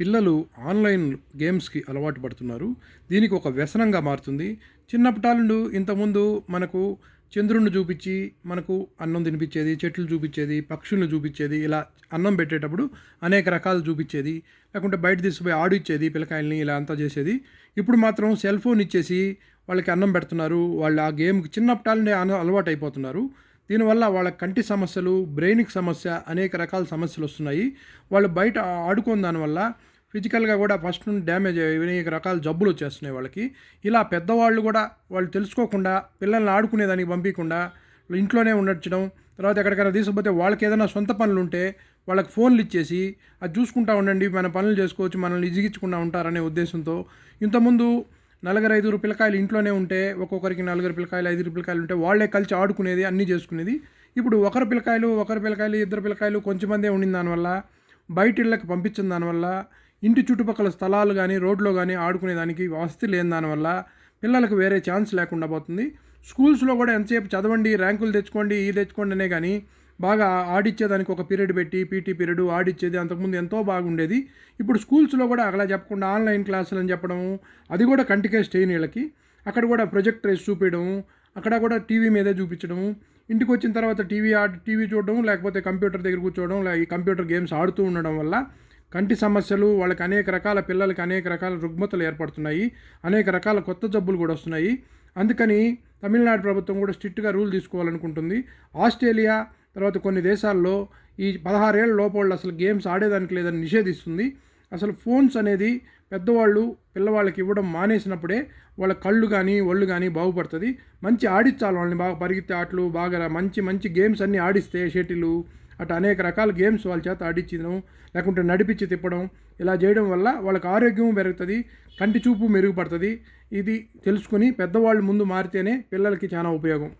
పిల్లలు ఆన్లైన్ గేమ్స్కి అలవాటు పడుతున్నారు. దీనికి ఒక వ్యసనంగా మారుతుంది. చిన్నప్పటాలు ఇంతకుముందు మనకు చంద్రుడిని చూపించి మనకు అన్నం తినిపించేది చెట్లు చూపించేది పక్షులను చూపించేది ఇలా అన్నం పెట్టేటప్పుడు అనేక రకాలు చూపించేది లేకుంటే బయట తీసుకుపోయి ఆడిచ్చేది పిల్లకాయల్ని ఇలా అంతా చేసేది. ఇప్పుడు మాత్రం సెల్ ఫోన్ ఇచ్చేసి వాళ్ళకి అన్నం పెడుతున్నారు. వాళ్ళు ఆ గేమ్కి చిన్నప్పటాలనే అలవాటు అయిపోతున్నారు దీనివల్ల వాళ్ళ కంటి సమస్యలు బ్రెయిన్కి సమస్య అనేక రకాల సమస్యలు వస్తున్నాయి. వాళ్ళు బయట ఆడుకోని దానివల్ల ఫిజికల్గా కూడా ఫస్ట్ నుండి డ్యామేజ్ అయ్యి అనేక రకాల జబ్బులు వచ్చేస్తున్నాయి వాళ్ళకి. ఇలా పెద్దవాళ్ళు కూడా వాళ్ళు తెలుసుకోకుండా పిల్లల్ని ఆడుకునేదానికి పంపించకుండా ఇంట్లోనే ఉండొచ్చడం తర్వాత ఎక్కడికైనా తీసుకుపోతే వాళ్ళకి ఏదైనా సొంత పనులు ఉంటే వాళ్ళకి ఫోన్లు ఇచ్చేసి అది చూసుకుంటా ఉండండి మన పనులు చేసుకోవచ్చు మనల్ని ఇజిగించకుండా ఉంటారనే ఉద్దేశంతో ఇంతకుముందు నలుగురు ఐదుగురు పిల్లకాయలు ఇంట్లోనే ఉంటే ఒక్కొక్కరికి నలుగురు పిల్లకాయలు ఐదుగురు పిల్లకాయలు ఉంటే వాళ్ళే కలిసి ఆడుకునేది అన్నీ చేసుకునేది. ఇప్పుడు ఒకరు పిల్లకాయలు ఒకరు పిల్లకాయలు ఇద్దరు పిల్లకాయలు కొంచెం మందే ఉండిన దానివల్ల బయట ఇళ్ళకి పంపించిన దానివల్ల ఇంటి చుట్టుపక్కల స్థలాలు కానీ రోడ్లో కానీ ఆడుకునేదానికి వసతి లేని దానివల్ల పిల్లలకు వేరే ఛాన్స్ లేకుండా పోతుంది. స్కూల్స్లో కూడా ఎంతసేపు చదవండి ర్యాంకులు తెచ్చుకోండి ఈ తెచ్చుకోండి అనే కానీ బాగా ఆడిచ్చేదానికి ఒక పీరియడ్ పెట్టి పీటీ పీరియడ్ ఆడిచ్చేది అంతకుముందు ఎంతో బాగుండేది. ఇప్పుడు స్కూల్స్లో కూడా అలా చెప్పకుండా ఆన్లైన్ క్లాసులు అని చెప్పడము అది కూడా కంటికే స్టెయిన్ వీళ్ళకి. అక్కడ కూడా ప్రొజెక్టర్ వేసి చూపించడం అక్కడ కూడా టీవీ మీదే చూపించడము ఇంటికి వచ్చిన తర్వాత టీవీ ఆడి టీవీ చూడడం లేకపోతే కంప్యూటర్ దగ్గర కూర్చోవడం లే- ఈ కంప్యూటర్ గేమ్స్ ఆడుతూ ఉండడం వల్ల కంటి సమస్యలు వాళ్ళకి అనేక రకాల పిల్లలకి అనేక రకాల రుగ్మతలు ఏర్పడుతున్నాయి అనేక రకాల కొత్త జబ్బులు కూడా వస్తున్నాయి. అందుకని తమిళనాడు ప్రభుత్వం కూడా స్ట్రిక్ట్గా రూల్ తీసుకోవాలనుకుంటుంది. ఆస్ట్రేలియా తర్వాత కొన్ని దేశాల్లో ఈ పదహారేళ్ళ లోపల అసలు గేమ్స్ ఆడేదానికి లేదని నిషేధిస్తుంది. అసలు ఫోన్స్ అనేది పెద్దవాళ్ళు పిల్లవాళ్ళకి ఇవ్వడం మానేసినప్పుడే వాళ్ళ కళ్ళు కానీ ఒళ్ళు కానీ బాగుపడుతుంది. మంచి ఆడించాలి వాళ్ళని బాగా పరిగెత్తే ఆటలు బాగా మంచి మంచి గేమ్స్ అన్నీ ఆడిస్తే షటిలు అటు అనేక రకాల గేమ్స్ వాళ్ళ చేత ఆడించడం లేకుంటే నడిపించి తిప్పడం ఇలా చేయడం వల్ల వాళ్ళకి ఆరోగ్యం పెరుగుతుంది కంటి చూపు మెరుగుపడుతుంది. ఇది తెలుసుకుని పెద్దవాళ్ళు ముందు మారితేనే పిల్లలకి చాలా ఉపయోగం.